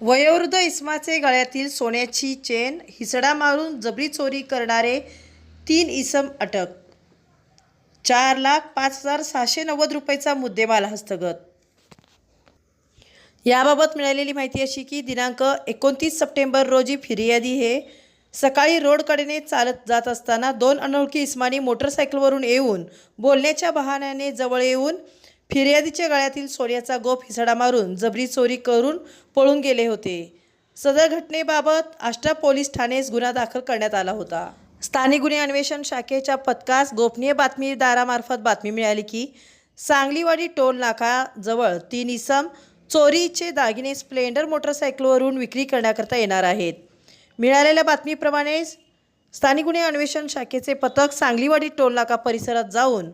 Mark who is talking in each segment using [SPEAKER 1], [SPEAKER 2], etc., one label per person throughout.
[SPEAKER 1] वयोवृद्ध इस्माचे गळ्यातील सोन्याची चेन हिसडा मारून जबरी चोरी करणारे तीन इसम अटक. चार लाख पाच हजार सहाशे नव्वद रुपयेचा मुद्देमाल हस्तगत. याबाबत मिळालेली माहिती अशी की दिनांक एकोणतीस सप्टेंबर रोजी फिर्यादी हे सकाळी रोडकडेने चालत जात असताना दोन अनोळखी इस्मानी मोटरसायकलवरून येऊन बोलण्याच्या बहाण्याने जवळ येऊन फिर्यादीच्या गळ्यातील सोन्याचा गोप हिसडा मारून जबरी चोरी करून पळून गेले होते. सदर घटनेबाबत आष्टा पोलीस ठाणेस गुन्हा दाखल करण्यात आला होता. स्थानिक गुन्हे अन्वेषण शाखेच्या पथकास गोपनीय बातमीदारामार्फत बातमी मिळाली की सांगलीवाडी टोल नाकाजवळ तीन इसम चोरीचे दागिने स्प्लेंडर मोटरसायकलवरून विक्री करण्याकरता येणार आहेत. मिळालेल्या बातमीप्रमाणे स्थानिक गुन्हे अन्वेषण शाखेचे पथक सांगलीवाडी टोल नाका परिसरात जाऊन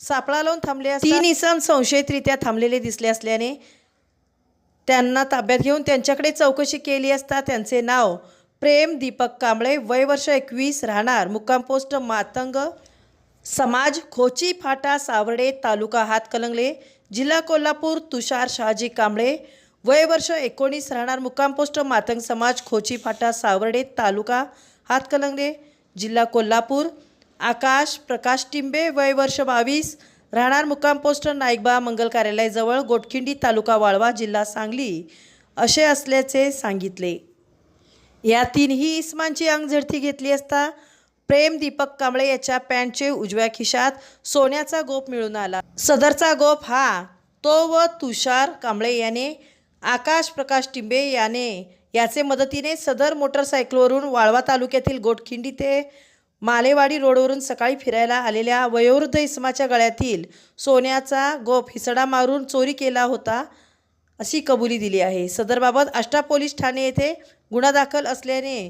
[SPEAKER 1] सापळा लावून थांबले तीन इसम संशयितरित्या थांबलेले दिसले असल्याने त्यांना ताब्यात घेऊन त्यांच्याकडे चौकशी केली असता त्यांचे नाव प्रेम दीपक कांबळे वय वर्ष एकवीस राहणार मुक्काम पोस्ट मातंग समाज खोची फाटा सावर्डे तालुका हातकलंगले जिल्हा कोल्हापूर तुषार शहाजी कांबळे वय वर्ष एकोणीस राहणार मुक्काम पोस्ट मातंग समाज खोची फाटा सावर्डे तालुका हातकलंगले जिल्हा कोल्हापूर आकाश प्रकाश टिंबे वय वर्ष बावीस राहणार मुक्काम पोस्ट नाईकबा मंगल कार्यालयाजवळ गोटखिंडी तालुका वाळवा जिल्हा सांगली असे असल्याचे सांगितले. या तीनही इस्मांची अंगझडती घेतली असता प्रेम दीपक कांबळे याच्या पॅन्टचे उजव्या खिशात सोन्याचा गोप मिळून आला. सदरचा गोप हा तो व तुषार कांबळे याने आकाश प्रकाश टिंबे याने याचे मदतीने सदर मोटरसायकलवरून वाळवा तालुक्यातील गोटखिंडी ते मालेवाडी रोडवरून सकाळी फिरायला आलेल्या वयोवृद्ध इसमाच्या गळ्यातील सोन्याचा गोप हिसडा मारून चोरी केला होता अशी कबुली दिली आहे. सदरबाबत आष्टा पोलीस ठाणे येथे गुन्हा दाखल असल्याने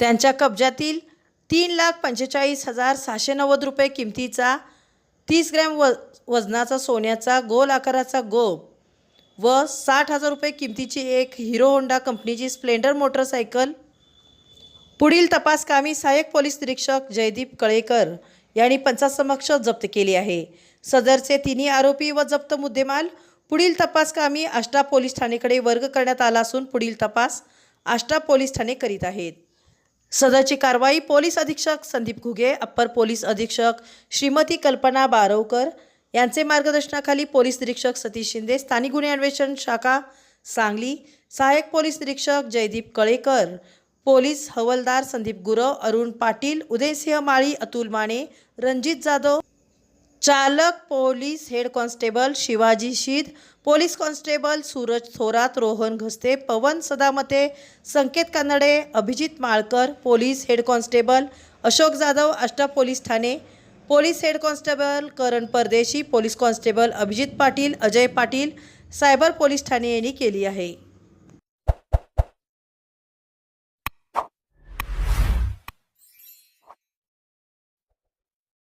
[SPEAKER 1] त्यांच्या कब्जातील तीन लाख पंचेचाळीस हजार सहाशे नव्वद रुपये किमतीचा तीस ग्रॅम व वजनाचा सोन्याचा गोल आकाराचा गोप व साठ हजार रुपये किमतीची एक हिरो होंडा कंपनीची स्प्लेंडर मोटरसायकल पुढील तपासकामी सहाय्यक पोलीस निरीक्षक जयदीप कळेकर यांनी पंचासमक्ष जप्त केली आहे. सदरचे तिन्ही आरोपी व जप्त मुद्देमाल पुढील तपासकामी आष्टा पोलीस ठाणेकडे वर्ग करण्यात आला असून पुढील तपास आष्टा पोलीस ठाणे करीत आहेत. सदरची कारवाई पोलीस अधीक्षक संदीप घुगे अप्पर पोलीस अधीक्षक श्रीमती कल्पना बारवकर यांचे मार्गदर्शनाखाली पोलीस निरीक्षक सतीश शिंदे स्थानिक गुन्हे अन्वेषण शाखा सांगली सहाय्यक पोलीस निरीक्षक जयदीप कळेकर पोलीस हवलदार संदीप गुरव अरुण पाटील उदयसिंह माळी अतुल माने रणजित जाधव. चालक police head constable Shivaji Sheed police constable Suraj Thorat Rohan Ghaste Pawan Sadamate Sanket Kanade Abhijit Malkar police head constable Ashok Jadhav Ashta police Thane police head constable Karan Pardeshi police constable Abhijit Patil Ajay Patil cyber police Thane यांनी केली आहे.